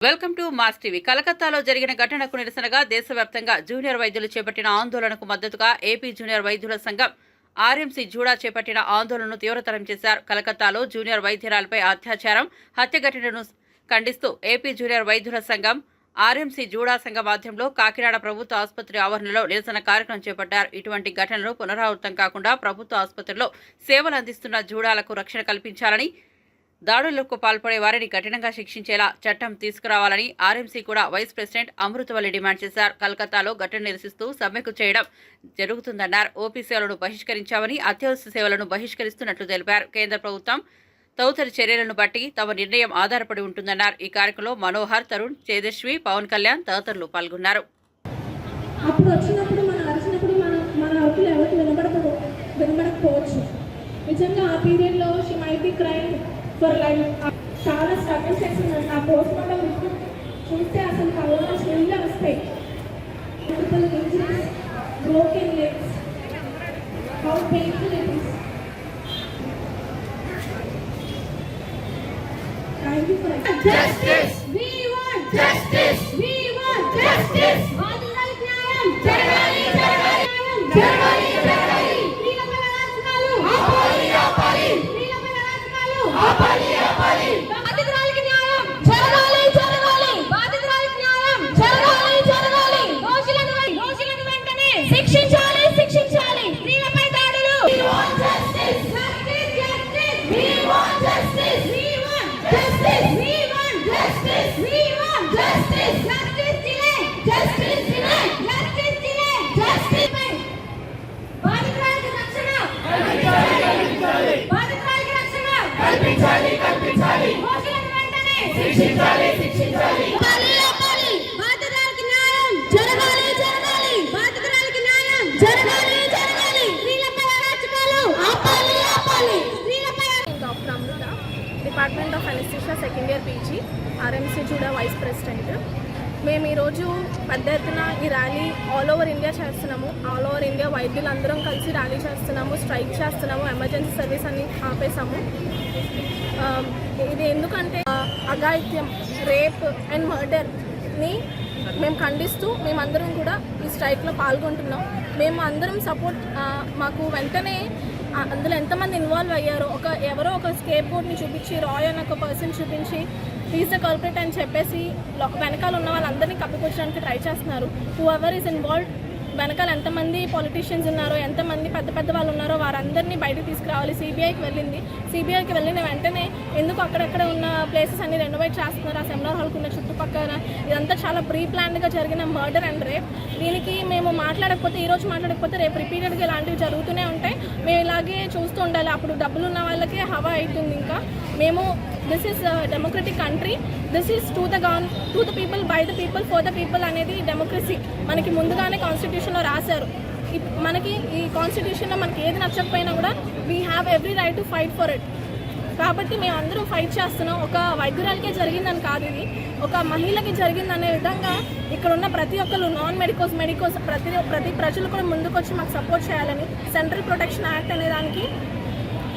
Welcome to mass TV. కలకత్తాలో జరిగిన ఘటనకు నిరసనగా దేశవ్యాప్తంగా జూనియర్ వైద్యులు చేపట్టిన ఆందోళనకు మద్దతుగా ఏపీ జూనియర్ వైద్యుల సంఘం ఆర్ఎంసీ జూడా చేపట్టిన ఆందోళనను తీవ్రతరం చేశారు. కలకత్తాలో జూనియర్ వైద్యురాలపై అత్యాచారం హత్య ఘటనను ఖండిస్తూ ఏపీ జూనియర్ వైద్యుల సంఘం ఆర్ఎంసీ జూడా సంఘం ఆధ్వర్యంలో కాకినాడ ప్రభుత్వ ఆసుపత్రి ఆవరణలో నిరసన కార్యక్రమం చేపట్టారు. ఇటువంటి ఘటనలు పునరావృతం కాకుండా ప్రభుత్వ ఆసుపత్రిలో సేవలు అందిస్తున్న జూడాలకు రక్షణ కల్పించాలని దాడులకు పాల్పడే వారిని కఠినంగా శిక్షించేలా చట్టం తీసుకురావాలని ఆర్ఎంసీ కూడా వైస్ ప్రెసిడెంట్ అమృతవల్లి డిమాండ్ చేశారు. కలకత్తాలో ఘటన నిరసిస్తూ సమ్మెకు చేయడం జరుగుతుందన్నారు. ఓపీ సేవలను బహిష్కరించామని అత్యవసర సేవలను బహిష్కరిస్తున్నట్లు తెలిపారు. కేంద్ర ప్రభుత్వం తదుపరి చర్యలను బట్టి తమ నిర్ణయం ఆధారపడి ఉంటుందన్నారు. ఈ కార్యక్రమంలో మనోహర్ తరుణ్ తేజస్వి పవన్ కళ్యాణ్ తదితరులు పాల్గొన్నారు. అప్పుడు వచ్చినప్పుడు మనం అరిచినప్పుడు మన మన అరుపులు ఎవరికి వినబడకపోవచ్చు. నిజంగా ఆ పీరియడ్లో she might be crime for life చాలా స్ట్రగుల్ చేస్తున్నాను. ఆ పోస్ట్ మార్టం రిపోర్ట్ చూస్తే అసలు కళ్ళలో స్మెల్గా వస్తాయి multiple injuries broken legs how painful it is thank you for justice doctor Amrita department of anaesthesia second year PG RMC చూడ vice president మేము ఈరోజు పెద్ద ఎత్తున ఈ ర్యాలీ ఆల్ ఓవర్ ఇండియా చేస్తున్నాము. ఆల్ ఓవర్ ఇండియా వైద్యులందరం కలిసి ర్యాలీ చేస్తున్నాము స్ట్రైక్ చేస్తున్నాము ఎమర్జెన్సీ సర్వీస్ అని ఆపేసాము ఇది ఎందుకంటే అఘాయిత్యం రేప్ అండ్ మర్డర్ని మేము ఖండిస్తూ మేమందరం కూడా ఈ స్ట్రైక్లో పాల్గొంటున్నాం. మేము అందరం సపోర్ట్ మాకు వెంటనే అందులో ఎంతమంది ఇన్వాల్వ్ అయ్యారో ఒక ఎవరో ఒక స్కేప్ బోర్డ్ని చూపించి రాయ్ అని ఒక పర్సన్ చూపించి ఈజ్ ద కార్పొరేట్ అని చెప్పేసి వెనకాల ఉన్న వాళ్ళందరినీ కప్పిపుచ్చడానికి ట్రై చేస్తున్నారు. హూ ఎవర్ ఈజ్ ఇన్వాల్వ్ వెనకాల ఎంతమంది పొలిటీషియన్స్ ఉన్నారో ఎంతమంది పెద్ద పెద్ద వాళ్ళు ఉన్నారో వారందరినీ బయటకు తీసుకురావాలి. సిబిఐకి వెళ్ళింది. సిబిఐకి వెళ్ళిన వెంటనే ఎందుకు అక్కడక్కడ ఉన్న ప్లేసెస్ అన్ని రెనోవేట్ చేస్తున్నారు? ఆ సెమినార్ హాల్కి ఉన్న చుట్టుపక్కల ఇదంతా చాలా ప్రీ ప్లాన్డ్గా జరిగిన మర్డర్ అండ్ రేప్ దీనికి మేము మాట్లాడకపోతే ఈ రోజు మాట్లాడకపోతే రేపు రిపీటెడ్గా ఇలాంటివి జరుగుతూనే ఉంటాయి. మేము ఇలాగే చూస్తూ ఉండాలి. అప్పుడు డబ్బులు ఉన్న వాళ్ళకే హవా అవుతుంది ఇంకా. మేము this is democratic country this is to the govern to the people by the people for the people అనేది డెమోక్రసీ మనకి ముందుగానే కాన్స్టిట్యూషన్లో రాశారు. ఇప్- మనకి ఈ కాన్స్టిట్యూషన్లో మనకి ఏది నచ్చకపోయినా కూడా we have every right to fight for it కాబట్టి మేము అందరం ఫైట్ చేస్తున్నాం. ఒక వైద్యురాలకే జరిగిందని కాదు ఇది. ఒక మహిళకి జరిగిందనే విధంగా ఇక్కడ ఉన్న ప్రతి ఒక్కరు నాన్ మెడికోస్ మెడికోస్ ప్రతి ప్రతి ప్రజలు కూడా ముందుకొచ్చి మాకు సపోర్ట్ చేయాలని సెంట్రల్ ప్రొటెక్షన్ యాక్ట్ అనే దానికి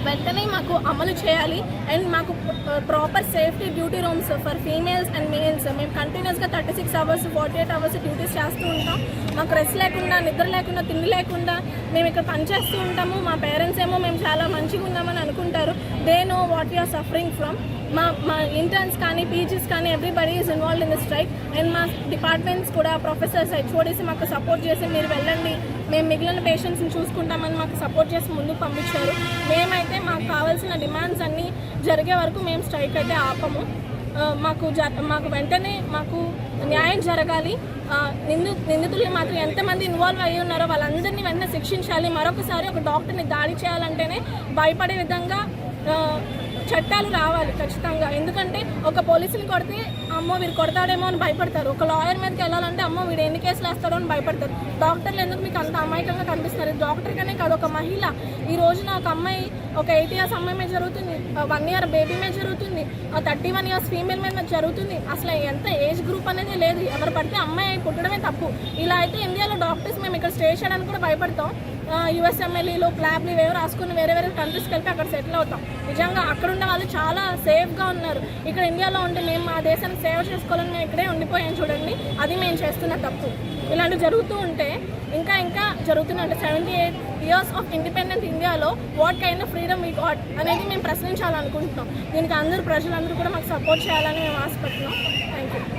వెంటనే మాకు అమలు చేయాలి. అండ్ మాకు proper safety duty rooms for females and males మేము కంటిన్యూస్గా thirty six hours forty eight hours duties చేస్తూ ఉంటాం. మాకు రెస్ట్ లేకుండా నిద్ర లేకుండా తిండి లేకుండా మేము ఇక్కడ పనిచేస్తూ ఉంటాము. మా పేరెంట్స్ ఏమో మేము చాలా మంచిగా ఉన్నామని అనుకుంటారు. They know what you're suffering from మా మా ఇంటర్న్స్ కానీ పీజీస్ కానీ everybody is involve in the strike and మా డిపార్ట్మెంట్స్ కూడా ప్రొఫెసర్స్ హెచ్ఓడీసీ మాకు సపోర్ట్ చేసి మీరు వెళ్ళండి. మేము మిగిలిన పేషెంట్స్ని చూసుకుంటామని మాకు సపోర్ట్ చేసి ముందుకు పంపించారు. మేమైతే మాకు కావాల్సిన డిమాండ్స్ అన్నీ జరిగే వరకు మేము స్ట్రైక్ అయితే ఆపము. మాకు జ మాకు వెంటనే మాకు న్యాయం జరగాలి. నిందు నిందితుల్ని మాత్రం ఎంతమంది ఇన్వాల్వ్ అయ్యి ఉన్నారో వాళ్ళందరినీ వెంటనే శిక్షించాలి. మరొకసారి ఒక డాక్టర్ని దాడి చేయాలంటేనే భయపడే విధంగా చట్టాలు రావాలి ఖచ్చితంగా. ఎందుకంటే ఒక పోలీసుని కొడితే అమ్మో వీరు కొడతాడేమో అని భయపడతారు. ఒక లాయర్ మీదకి వెళ్ళాలంటే అమ్మో వీడు ఎన్ని కేసులు వేస్తాడో అని భయపడతారు. డాక్టర్లు ఎందుకు మీకు అంత అమాయకంగా కనిపిస్తున్నారు? డాక్టర్ కనే కాదు ఒక మహిళ. ఈ రోజున ఒక అమ్మాయి ఒక ఎయిట్ ఇయర్స్ అమ్మాయి మీద జరుగుతుంది. వన్ ఇయర్ బేబీ మీద జరుగుతుంది. థర్టీ వన్ ఇయర్స్ ఫీమేల్ మీద జరుగుతుంది. అసలు ఎంత ఏజ్ గ్రూప్ అనేది లేదు. ఎవరు పడితే అమ్మాయి పుట్టడమే తప్పు. ఇలా అయితే ఇండియాలో డాక్టర్స్ మేము ఇక్కడ స్టే చేయడానికి కూడా భయపడతాం. యుఎస్ఎంఎల్ఈలు క్లాబ్లు ఇవేవో రాసుకుని వేరే వేరే కంట్రీస్కి వెళ్ళి అక్కడ సెటిల్ అవుతాం. నిజంగా అక్కడ ఉన్న వాళ్ళు చాలా సేఫ్గా ఉన్నారు. ఇక్కడ ఇండియాలో ఉంటే మేము మా దేశాన్ని సేవ చేసుకోవాలని మేము ఇక్కడే ఉండిపోయాం చూడండి. అది మేము చేస్తున్న తప్పు. ఇలాంటివి జరుగుతూ ఉంటే ఇంకా ఇంకా జరుగుతున్నాయి. Seventy eight years of independent ఇండియాలో what kind of freedom we got అనేది మేము ప్రశ్నించాలనుకుంటున్నాం. దీనికి అందరూ ప్రజలందరూ కూడా మాకు సపోర్ట్ చేయాలని మేము ఆశపడుతున్నాం. Thank you